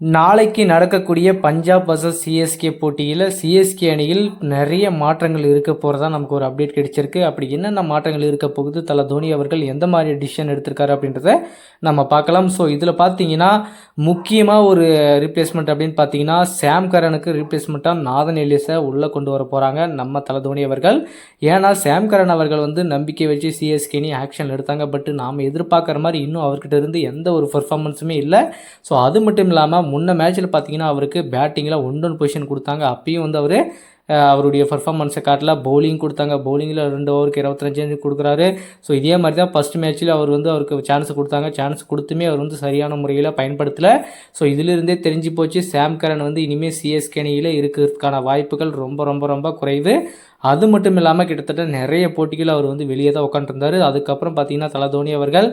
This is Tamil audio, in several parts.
நாளைக்கு நடக்கக்கூடிய பஞ்சாப் வர்சஸ் சிஎஸ்கே போட்டியில் சிஎஸ்கே அணியில் நிறைய மாற்றங்கள் இருக்க போகிறதா நமக்கு ஒரு அப்டேட் கிடைச்சிருக்கு. அப்படி என்னென்ன மாற்றங்கள் இருக்க போகுது? தல தோனி அவர்கள் எந்த மாதிரி டிசிஷன் எடுத்திருக்காரு அப்படின்றத நம்ம பார்க்கலாம். ஸோ இதில் பார்த்தீங்கன்னா முக்கியமாக ஒரு ரீப்ளேஸ்மெண்ட் அப்படின்னு பார்த்தீங்கன்னா சாம் கரனுக்கு ரீப்ளேஸ்மெண்ட்டாக நாதன் எலியஸை உள்ளே கொண்டு வர போகிறாங்க நம்ம தல தோனி அவர்கள். ஏன்னா சாம் கரன் அவர்கள் வந்து நம்பிக்கை வச்சு சிஎஸ்கே அணி ஆக்ஷன் எடுத்தாங்க. பட் நாம் எதிர்பார்க்குற மாதிரி இன்னும் அவர்கிட்ட இருந்து எந்த ஒரு பர்ஃபார்மன்ஸுமே இல்லை. ஸோ அது மட்டும் இல்லாமல் முன்ன மேட்ச்சில் பார்த்தீங்கன்னா அவருக்கு பேட்டிங்கில் ஒன் ஒன் பொசிஷன் கொடுத்தாங்க. அப்பயும் வந்து அவர் அவருடைய பர்ஃபார்மன்ஸை காட்டல. பவுலிங் கொடுத்தாங்க. பவுலிங்கில் ரெண்டு ஓவருக்கு இருபத்தஞ்சு கொடுக்குறாரு. ஸோ இதே மாதிரி தான் ஃபஸ்ட் மேட்ச்சில் அவர் வந்து அவருக்கு சான்ஸ் கொடுத்தாங்க. சான்ஸ் கொடுத்துமே அவர் வந்து சரியான முறையில் பயன்படுத்தலை. ஸோ இதிலிருந்தே தெரிஞ்சு போச்சு. சாம் கரன் வந்து இனிமேல் சிஎஸ்கே அணியில் இருக்கிறதுக்கான வாய்ப்புகள் ரொம்ப ரொம்ப ரொம்ப குறைவு. அது மட்டும் இல்லாமல் கிட்டத்தட்ட நிறைய போட்டிகள் அவர் வந்து வெளியே தான் உட்காந்துருந்தார் அதுக்கப்புறம் பார்த்தீங்கன்னா தலை தோனி அவர்கள்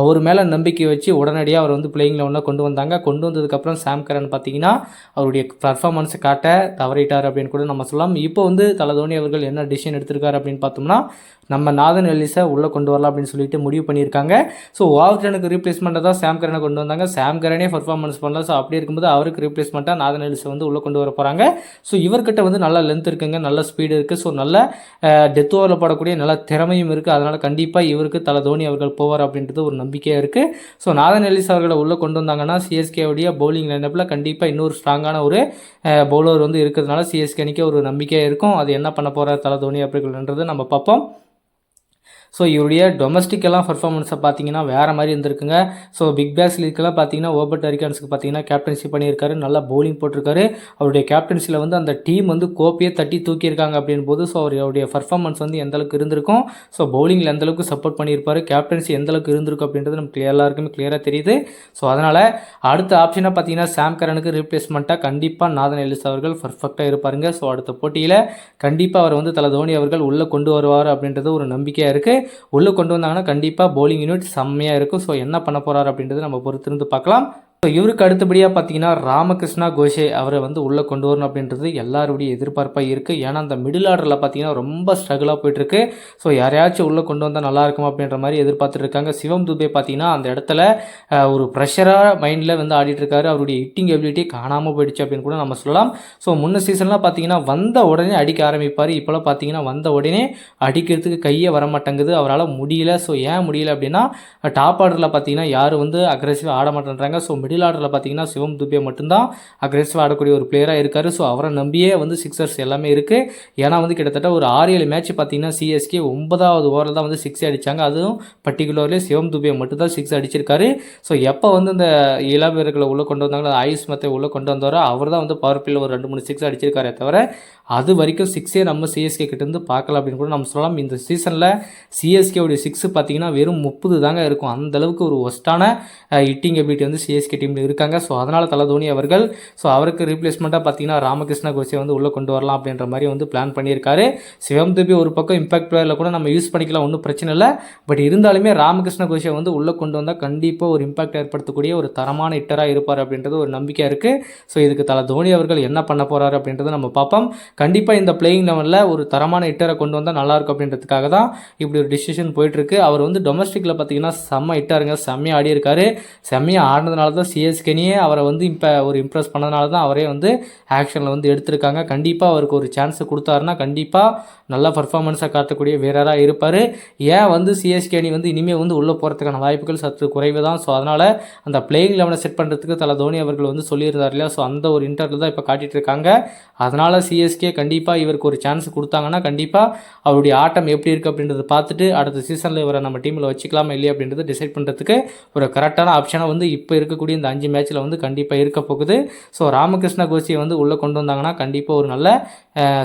அவர் மேலே நம்பிக்கை வச்சு உடனடியாக அவர் வந்து பிளேயிங் லெவனில் கொண்டு வந்தாங்க. கொண்டு வந்ததுக்கப்புறம் சாம் கரன் பார்த்தீங்கன்னா அவருடைய பர்ஃபார்மன்ஸை காட்ட தவறிட்டார் அப்படின்னு கூட நம்ம சொல்லலாம். இப்போ வந்து தலை தோனி அவர்கள் என்ன டிசிஷன் எடுத்திருக்காரு அப்படின்னு பார்த்தோம்னா நம்ம நாதன் எல்லிஸை உள்ளே கொண்டு வரலாம் அப்படின்னு சொல்லிட்டு முடிவு பண்ணியிருக்காங்க. ஸோ வாவ்டனுக்கு ரீப்ளேஸ்மெண்ட்டை தான் சாம் கரனை கொண்டு வந்தாங்க. சாம் கரனே பர்ஃபார்மன்ஸ் பண்ணல. ஸோ அப்படி இருக்கும்போது அவருக்கு ரீப்ளேஸ்மெண்ட்டாக நாதன் எல்லிஸை வந்து உள்ளே கொண்டு வர போகிறாங்க ஸோ இவர்கிட்ட வந்து நல்ல லென்த் இருக்குங்க. நல்ல ஸ்பீடு இருக்குது ஸோ ஸோ நல்ல டெத் ஓவரில் போடக்கூடிய நல்ல திறமையும் இருக்குது அதனால் கண்டிப்பாக இவருக்கு தலை தோனி அவர்கள் போவார் அப்படின்றது ஒரு நம்பிக்கையாக இருக்குது ஸோ நாதன் எலிஸ் அவர்களை உள்ளே கொண்டு வந்தாங்கன்னா சிஎஸ்கேவுடைய பவுலிங் லைனப்பில் கண்டிப்பாக இன்னொரு ஸ்ட்ராங்கான ஒரு பவுலர் வந்து இருக்கிறதுனால சிஎஸ்கே அணிக்கு ஒரு நம்பிக்கையாக இருக்கும். அது என்ன பண்ண போகிறார் தலை தோனி அப்படின்றது நம்ம பார்ப்போம். ஸோ இவருடைய டொமஸ்டிக்கெல்லாம் பர்ஃபார்மன்ஸை பார்த்தீங்கன்னா வேறு மாதிரி இருந்திருக்குங்க. ஸோ பிக் பேஸ் லீக்கெல்லாம் பார்த்தீங்கன்னா ஓபர்ட் அரிகான்ஸுக்கு பார்த்தீங்கன்னா கேப்டன்சி பண்ணியிருக்காரு. நல்லா பவுலிங் போட்டிருக்காரு. அவருடைய கேப்டன்சியில் வந்து அந்த டீம் வந்து கோப்பையே தட்டி தூக்கியிருக்காங்க அப்படின் போது ஸோ அவருடைய பர்ஃபார்மன்ஸ் வந்து எந்தளவுக்கு இருந்திருக்கும்? ஸோ பவுலிங்கில் எந்தளவுக்கு சப்போர்ட் பண்ணியிருப்பார்? கேப்டன்சி எந்தளவுக்கு இருந்திருக்கும் அப்படின்றது நமக்கு எல்லாருக்குமே கிளியராக தெரியுது. ஸோ அதனால் அடுத்த ஆப்ஷனாக பார்த்தீங்கன்னா சாம் கரனுக்கு ரீப்ளேஸ்மெண்ட்டாக கண்டிப்பாக நாதன் எல்லிஸ் அவர்கள் பர்ஃபெக்டாக இருப்பாருங்க. ஸோ அடுத்த போட்டியில் கண்டிப்பாக அவர் வந்து தலை தோனி அவர்கள் உள்ளே கொண்டு வருவார் அப்படின்றது ஒரு நம்பிக்கையாக இருக்குது உள்ளே கொண்டு வந்தாங்கன்னா கண்டிப்பாக போலிங் யூனிட் செம்மையாக இருக்கும். ஸோ என்ன பண்ண போகிறார் அப்படின்றத நம்ம பொறுத்திருந்து பார்க்கலாம். ஸோ இவருக்கு அடுத்தபடியாக பார்த்தீங்கன்னா ராமகிருஷ்ணா கோஷே அவரை வந்து உள்ளே கொண்டு வரணும் அப்படின்றது எல்லாருடைய எதிர்பார்ப்பாக இருக்குது ஏன்னா அந்த மிடில் ஆர்டரில் பார்த்தீங்கன்னா ரொம்ப ஸ்ட்ரகிளாக போயிட்டுருக்கு. ஸோ யாரையாச்சும் உள்ளே கொண்டு வந்தால் நல்லாயிருக்கும் அப்படின்ற மாதிரி எதிர்பார்த்துட்ருக்காங்க சிவம் துபே பார்த்தீங்கன்னா அந்த இடத்துல ஒரு ப்ரெஷராக மைண்டில் வந்து ஆடிட்டுருக்காரு அவருடைய ஹிட்டிங் எபிலிட்டி காணாமல் போயிடுச்சு அப்படின்னு கூட நம்ம சொல்லலாம். ஸோ முன்ன சீசன்லாம் பார்த்தீங்கன்னா வந்த உடனே அடிக்க ஆரம்பிப்பார். இப்போலாம் பார்த்தீங்கன்னா வந்த உடனே அடிக்கிறதுக்கு கையே வர மாட்டேங்குது. அவரால் முடியல. ஸோ ஏன் முடியல அப்படின்னா டாப் ஆர்டரில் பார்த்தீங்கன்னா யாரும் வந்து அக்ரெசிவாக ஆட மாட்டேன்றாங்க. ஸோ மிடில் ஆர்டரில் பார்த்தீங்கன்னா சிவம் துபே மட்டும்தான் அக்ரெசிவாக ஆடக்கூடிய ஒரு பிளேயராக இருக்கார். ஸோ அவரை நம்பியே வந்து சிக்ஸர்ஸ் எல்லாமே இருக்குது ஏன்னா வந்து கிட்டத்தட்ட ஒரு ஆறு ஏழு மேட்ச் பார்த்தீங்கன்னா சிஎஸ்கே ஒன்பதாவது ஓவரில் தான் வந்து சிக்ஸ் அடித்தாங்க அதுவும் பர்டிகுலர்லேயே சிவம் துபே மட்டும்தான் சிக்ஸ் அடிச்சிருக்காரு. ஸோ எப்போ வந்து இந்த இளம் வீரர்களை உள்ளே கொண்டு வந்தாங்களோ ஆயுஷ் மத்தை உள்ளே கொண்டு வந்தாரோ அவர் தான் வந்து பவர் பில்ல ஒரு ரெண்டு மூணு சிக்ஸ் அடிச்சிருக்காரே தவிர அது வரைக்கும் சிக்ஸே நம்ம சிஎஸ்கே கிட்டேருந்து பார்க்கலாம் அப்படின்னு கூட நம்ம சொல்லலாம். இந்த சீசனில் சிஎஸ்கேவுடைய சிக்ஸ் பார்த்தீங்கன்னா வெறும் முப்பது தாங்க இருக்கும். அந்தளவுக்கு ஒரு ஒஸ்ட்டான ஹிட்டிங் எபிலிட்டி வந்து சிஎஸ்கே டீமில் இருக்காங்க. ஸோ அதனால் தலை தோனி அவர்கள் ஸோ அவருக்கு ரீப்ளேஸ்மெண்ட்டாக பார்த்தீங்கன்னா ராமகிருஷ்ண கோஷியை வந்து உள்ளே கொண்டு வரலாம் அப்படின்ற மாதிரி வந்து பிளான் பண்ணியிருக்காரு. சிவம் துபி ஒரு பக்கம் இம்பாக்ட் பிளேயரில் கூட நம்ம யூஸ் பண்ணிக்கலாம் ஒன்றும் பிரச்சனை இல்லை. பட் இருந்தாலுமே ராமகிருஷ்ண கோஷியை வந்து உள்ளே கொண்டு வந்தால் கண்டிப்பாக ஒரு இம்பாக்ட் ஏற்படுத்தக்கூடிய ஒரு தரமான ஹிட்டராக இருப்பார் அப்படின்றது ஒரு நம்பிக்கையாக இருக்குது ஸோ இதுக்கு தலை தோனி அவர்கள் என்ன பண்ண போகிறாரு அப்படின்றத நம்ம பார்ப்போம். கண்டிப்பாக இந்த பிளேயிங் லெவனில் ஒரு தரமான ஹிட்டரை கொண்டு வந்தால் நல்லாயிருக்கும் அப்படின்றதுக்காக தான் இப்படி ஒரு டிசிஷன் போயிட்டுருக்கு அவர் வந்து டொமஸ்டிக்கில் பார்த்தீங்கன்னா செம்ம இட்டாருங்க செம்மையாக ஆடியிருக்காரு. செம்மையாக ஆடினதுனால தான் சிஎஸ்கேனியே அவரை வந்து இப்போ ஒரு இம்ப்ரெஸ் பண்ணதுனால தான் அவரே வந்து ஆக்ஷனில் வந்து எடுத்திருக்காங்க. கண்டிப்பாக அவருக்கு ஒரு சான்ஸ் கொடுத்தாருன்னா கண்டிப்பாக நல்ல பர்ஃபார்மன்ஸை காட்டக்கூடிய வீரராக இருப்பார். ஏன் வந்து சிஎஸ்கே அணி வந்து இனிமேல் வந்து உள்ளே போகிறதுக்கான வாய்ப்புகள் சற்று குறைவு தான் ஸோ அதனால் அந்த பிளேயிங் லெவனை செட் பண்ணுறதுக்கு தலை தோனி அவர்கள் வந்து சொல்லியிருந்தார் இல்லையா? ஸோ அந்த ஒரு இன்டர்வியூ தான் இப்போ காட்டிகிட்டு இருக்காங்க அதனால் சிஎஸ்கே கண்டிப்பாக இவருக்கு ஒரு சான்ஸ் கொடுத்தாங்கன்னா கண்டிப்பாக அவருடைய ஆட்டம் எப்படி இருக்குது அப்படின்றத பார்த்துட்டு அடுத்த சீசனில் இவரை நம்ம டீமில் வச்சுக்கலாமா இல்லையா அப்படின்றத டிசைட் பண்ணுறதுக்கு ஒரு கரெக்டான ஆப்ஷனாக வந்து இப்போ இருக்கக்கூடிய இந்த அஞ்சு மேட்ச்சில் வந்து கண்டிப்பாக இருக்க போகுது. ஸோ ராமகிருஷ்ண கோஷியை வந்து உள்ளே கொண்டு வந்தாங்கன்னா கண்டிப்பாக ஒரு நல்ல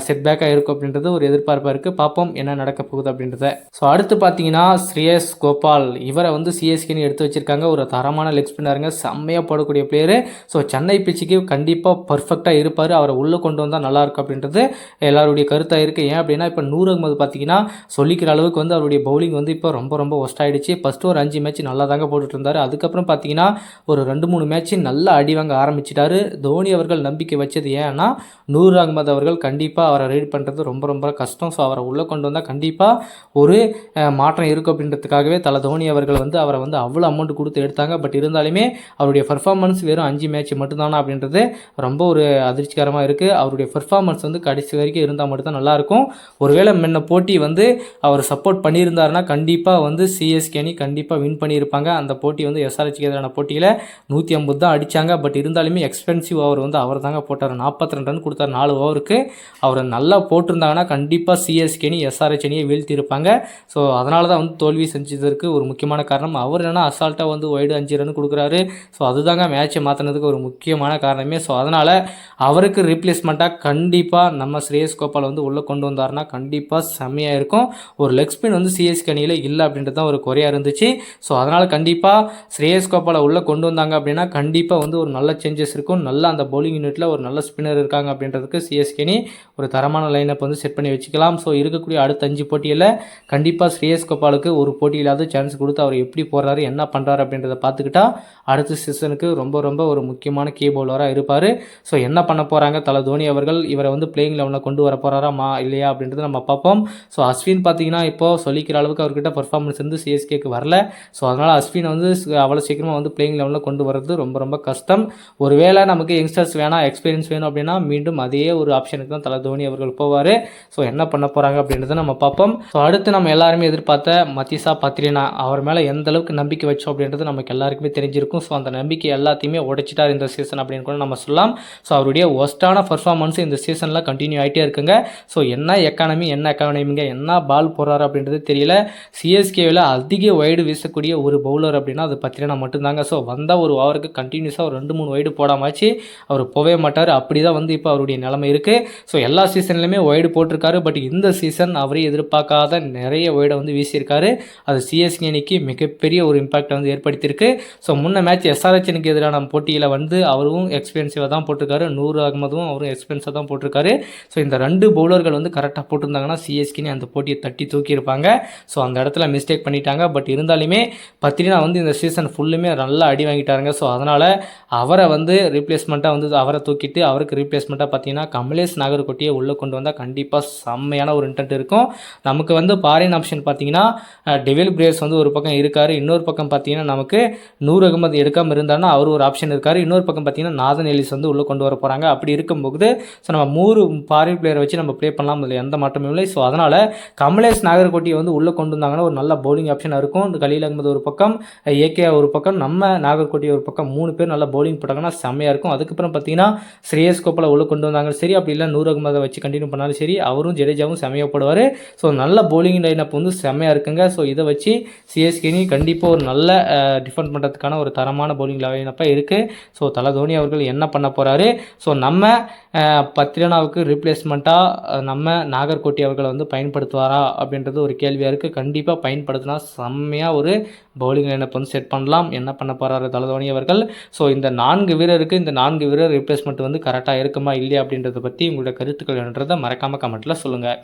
செட்பேக்காக இருக்கும் அப்படின்றது ஒரு எதிர்பார்ப்பாக இருக்குது பார்ப்போம் என்ன நடக்க போகுது அப்படின்றத. ஸோ அடுத்து பார்த்தீங்கன்னா ஸ்ரேயஸ் கோபால். இவரை வந்து சிஎஸ்கேன்னு எடுத்து வச்சிருக்காங்க. ஒரு தரமான லெக் ஸ்பின்னருங்க செம்மையாக போடக்கூடிய பிளேயரு ஸோ சென்னை பிச்சுக்கு கண்டிப்பாக பர்ஃபெக்டாக இருப்பார். அவரை உள்ளே கொண்டு வந்தால் நல்லாயிருக்கும் அப்படின்றது எல்லாருடைய கருத்தாக இருக்குது ஏன் அப்படின்னா இப்போ நூறு அகமது பார்த்தீங்கன்னா சொல்லிக்கிற அளவுக்கு வந்து அவருடைய பவுலிங் வந்து இப்போ ரொம்ப ரொம்ப ஒஸ்ட் ஆகிடுச்சு ஃபஸ்ட்டு ஒரு அஞ்சு மேட்ச் நல்லா தாங்க போட்டுட்டு இருந்தார். அதுக்கப்புறம் பார்த்தீங்கன்னா ஒரு ரெண்டு மூணு மேட்ச் நல்லா அடி வாங்க ஆரம்பிச்சிட்டாரு. தோனி அவர்கள் நம்பிக்கை வச்சது ஏன்னா நூறு அகமது அவர்கள் கண்டிப்பாக கண்டிப்பாக அவரை ரீட் பண்ணுறது ரொம்ப ரொம்ப கஷ்டம். ஸோ அவரை உள்ளே கொண்டு வந்தால் கண்டிப்பாக ஒரு மாற்றம் இருக்கும் அப்படின்றதுக்காகவே தலை தோனி அவர்கள் வந்து அவரை வந்து அவ்வளோ அமௌண்ட் கொடுத்து எடுத்தாங்க. பட் இருந்தாலுமே அவருடைய பர்ஃபார்மன்ஸ் வெறும் அஞ்சு மேட்ச் மட்டும்தானா அப்படின்றது ரொம்ப ஒரு அதிர்ச்சிகரமாக இருக்குது அவருடைய பர்ஃபார்மன்ஸ் வந்து கடைசி வரைக்கும் இருந்தால் மட்டும்தான் நல்லாயிருக்கும் ஒருவேளை முன்ன போட்டி வந்து அவர் சப்போர்ட் பண்ணியிருந்தாருன்னா கண்டிப்பாக வந்து சிஎஸ்கே அணி கண்டிப்பாக வின் பண்ணியிருப்பாங்க. அந்த போட்டி வந்து எஸ்ஆர்ஹெச்க்கு எதிரான போட்டியில் நூற்றி ஐம்பது தான் அடித்தாங்க பட் இருந்தாலுமே எக்ஸ்பென்சிவ் ஓவர் வந்து அவர் தாங்க போட்டார். நாற்பத்தி ரெண்டு ரன் கொடுத்தார். நாலு ஓவருக்கு அவரை நல்லா போட்டிருந்தாங்கன்னா கண்டிப்பாக சிஎஸ்கே அணி எஸ்ஆர்ஹெச் அணியை வீழ்த்தியிருப்பாங்க. ஸோ அதனால தான் வந்து தோல்வி செஞ்சதற்கு ஒரு முக்கியமான காரணம். அவர் என்னென்னா அசால்ட்டாக வந்து ஒய்டு அஞ்சு ரன் கொடுக்குறாரு. ஸோ அதுதாங்க மேட்சை மாற்றினதுக்கு ஒரு முக்கியமான காரணமே. ஸோ அதனால் அவருக்கு ரீப்ளேஸ்மெண்ட்டாக கண்டிப்பாக நம்ம ஸ்ரேயஸ் கோபால் வந்து உள்ளே கொண்டு வந்தாருன்னா கண்டிப்பாக செம்மையாக இருக்கும். ஒரு லெக் ஸ்பின் வந்து சிஎஸ்கே அணியில் இல்லை அப்படின்றது தான் ஒரு குறையாக இருந்துச்சு. ஸோ அதனால் கண்டிப்பாக ஸ்ரேயஸ் கோபாலை உள்ளே கொண்டு வந்தாங்க அப்படின்னா கண்டிப்பாக வந்து ஒரு நல்ல சேஞ்சஸ் இருக்கும். நல்ல அந்த பவுலிங் யூனிட்டில் ஒரு நல்ல ஸ்பின்னர் இருக்காங்க அப்படின்றதுக்கு சிஎஸ்கே அணி ஒரு தரமான லைனப் வந்து செட் பண்ணி வச்சுக்கலாம். ஸோ இருக்கக்கூடிய அடுத்த அஞ்சு போட்டியில் கண்டிப்பாக ஸ்ரேயஸ் கோபாலுக்கு ஒரு போட்டியிலாவது சான்ஸ் கொடுத்து அவர் எப்படி போடுறாரு என்ன பண்ணுறாரு அப்படின்றத பார்த்துக்கிட்டா அடுத்த சீசனுக்கு ரொம்ப ரொம்ப ஒரு முக்கியமான கீ பவுலராக இருப்பார். ஸோ என்ன பண்ண போகிறாங்க தலை தோனி அவர்கள் இவரை வந்து பிளேயிங் லெவனில் கொண்டு வர போகிறாரா மா இல்லையா அப்படின்றத நம்ம பார்ப்போம். ஸோ அஸ்வின் பார்த்தீங்கன்னா இப்போ சொல்லிக்கிற அளவுக்கு அவர்கிட்ட பர்ஃபார்மன்ஸ் வந்து சிஎஸ்கேக்கு வரல. ஸோ அதனால் அஸ்வின் வந்து அவ்வளோ சீக்கிரமாக வந்து பிளேயிங் லெவலில் கொண்டு வர்றது ரொம்ப ரொம்ப கஷ்டம். ஒருவேளை நமக்கு யங்ஸ்டர்ஸ் வேணாம் எக்ஸ்பீரியன்ஸ் வேணும் அப்படின்னா மீண்டும் அதே ஒரு ஆப்ஷனுக்கு தான் தலை தோனி அவர்கள் போவார். ஸோ என்ன பண்ண போகிறாங்க அப்படின்றத நம்ம பார்ப்போம். ஸோ அடுத்து நம்ம எல்லாருமே எதிர்பார்த்த மதிசா பத்ரினா அவர் மேலே எந்த அளவுக்கு நம்பிக்கை வச்சோம் அப்படின்றது நமக்கு எல்லாருக்குமே தெரிஞ்சிருக்கும். ஸோ அந்த நம்பிக்கை எல்லாத்தையுமே உடைச்சிட்டார் இந்த சீசன் அப்படின்னு கூட நம்ம சொல்லலாம். ஸோ அவருடைய ஒஸ்ட்டான பர்ஃபார்மன்ஸ் இந்த சீசனில் கண்டினியூ ஆகிட்டே இருக்குங்க. ஸோ என்ன எக்கானமி என்ன எக்கானமிங்க என்ன பால் போடுறாரு அப்படின்றது தெரியல. சிஎஸ்கேவில் அதிக வைடு வீசக்கூடிய ஒரு பவுலர் அப்படின்னா அது பத்ரினா மட்டும்தாங்க. ஸோ வந்தால் ஒரு ஓவருக்கு கண்டினியூஸாக ஒரு ரெண்டு மூணு வைடு போடாமாச்சு அவர் போகவே மாட்டார். அப்படி தான் வந்து இப்போ அவருடைய நிலைமை இருக்குது ஸோ எல்லா சீசன்லையுமே ஒய்டு போட்டிருக்காரு. பட் இந்த சீசன் அவரே எதிர்பார்க்காத நிறைய ஒய்டை வந்து வீசியிருக்காரு. அது சிஎஸ்கே அணிக்கு மிகப்பெரிய ஒரு இம்பாக்டை வந்து ஏற்படுத்தியிருக்கு. ஸோ முன்ன மேட்ச் எஸ்ஆர்ஹெச்னுக்கு எதிரான போட்டியில் வந்து அவரும் எக்ஸ்பென்சிவாக தான் போட்டிருக்காரு. நூறு அகமதும் அவரும் எக்ஸ்பென்சிவாக தான் போட்டிருக்காரு. ஸோ இந்த ரெண்டு பவுலர்கள் வந்து கரெக்டாக போட்டிருந்தாங்கன்னா சிஎஸ்கேனி அந்த போட்டியை தட்டி தூக்கியிருப்பாங்க. ஸோ அந்த இடத்துல மிஸ்டேக் பண்ணிட்டாங்க. பட் இருந்தாலுமே பத்திரினா வந்து இந்த சீசன் ஃபுல்லுமே நல்லா அடி வாங்கிட்டாருங்க. ஸோ அதனால் அவரை வந்து ரீப்ளேஸ்மெண்ட்டாக வந்து அவரை தூக்கிட்டு அவருக்கு ரீப்ளேஸ்மெண்ட்டாக பார்த்தீங்கன்னா கமலேஷ் நாகர்கோட்டியை உள்ளே கொண்டு வந்தால் கண்டிப்பாக செம்மையான ஒரு இன்டென்ட் இருக்கும். நமக்கு வந்து பாரின் ஆப்ஷன் பார்த்தீங்கன்னா டெவில் பிரேஸ் வந்து ஒரு பக்கம் இருக்கார். இன்னொரு பக்கம் பார்த்தீங்கன்னா நமக்கு நூறு அகமது எடுக்காமல் இருந்தாருன்னா அவர் ஒரு ஆப்ஷன் இருக்கார். இன்னொரு பக்கம் பார்த்தீங்கன்னா நாதன் எலிஸ் வந்து உள்ளே கொண்டு வர போகிறாங்க அப்படி இருக்கும்போது ஸோ நம்ம மூணு பாரின் பிளேயரை வச்சு நம்ம ப்ளே பண்ணலாம். அதில் எந்த மாற்றமும் இல்லை. ஸோ அதனால் கமலேஷ் நாகர்கோட்டியை வந்து உள்ளே கொண்டு வந்தாங்கன்னா ஒரு நல்ல பவுலிங் ஆப்ஷனாக இருக்கும். கலீல் அகமது ஒரு பக்கம் ஏகே ஒரு பக்கம் நம்ம நாகர்கோட்டி ஒரு பக்கம் மூணு பேர் நல்லா பவுலிங் போட்டாங்கன்னா செம்மையாக இருக்கும். அதுக்கப்புறம் பார்த்தீங்கன்னா ஸ்ரேயஸ் கோபாலை உள்ளே கொண்டு வந்தாங்க. சரி அப்படி இல்லை நூறு அகமதை வச்சு கண்டினியூ பண்ணாலும் சரி அவரும் ஜடேஜாவும் செமையாக போடுவார். ஸோ நல்ல பவுலிங் லைனப் வந்து செம்மையாக இருக்குங்க. ஸோ இதை வச்சு சிஎஸ்கேனி கண்டிப்பாக ஒரு நல்ல டிஃபெண்ட் பண்ணுறதுக்கான ஒரு தரமான பவுலிங் லைனப்பாக இருக்குது ஸோ தலை தோனி அவர்கள் என்ன பண்ண போகிறாரு ஸோ நம்ம அஹ், பத்ரினாவுக்கு ரீப்ளேஸ்மெண்ட்டாக நம்ம நாகர்கோட்டி அவர்களை வந்து பயன்படுத்துவாரா அப்படின்றது ஒரு கேள்வியாக இருக்குது கண்டிப்பாக பயன்படுத்தினா செம்மையாக ஒரு பவுலிங் லைனப் வந்து செட் பண்ணலாம். என்ன பண்ண போகிறாரு தலதோனி அவர்கள்? ஸோ இந்த நான்கு வீரருக்கு இந்த நான்கு வீரர் ரீப்ளேஸ்மெண்ட் வந்து கரெக்டாக இருக்குமா இல்லையா அப்படின்றத பற்றி உங்களுடைய கருத்துக்கள் என்றதை மறக்காமல் கமெண்ட்டில் சொல்லுங்கள்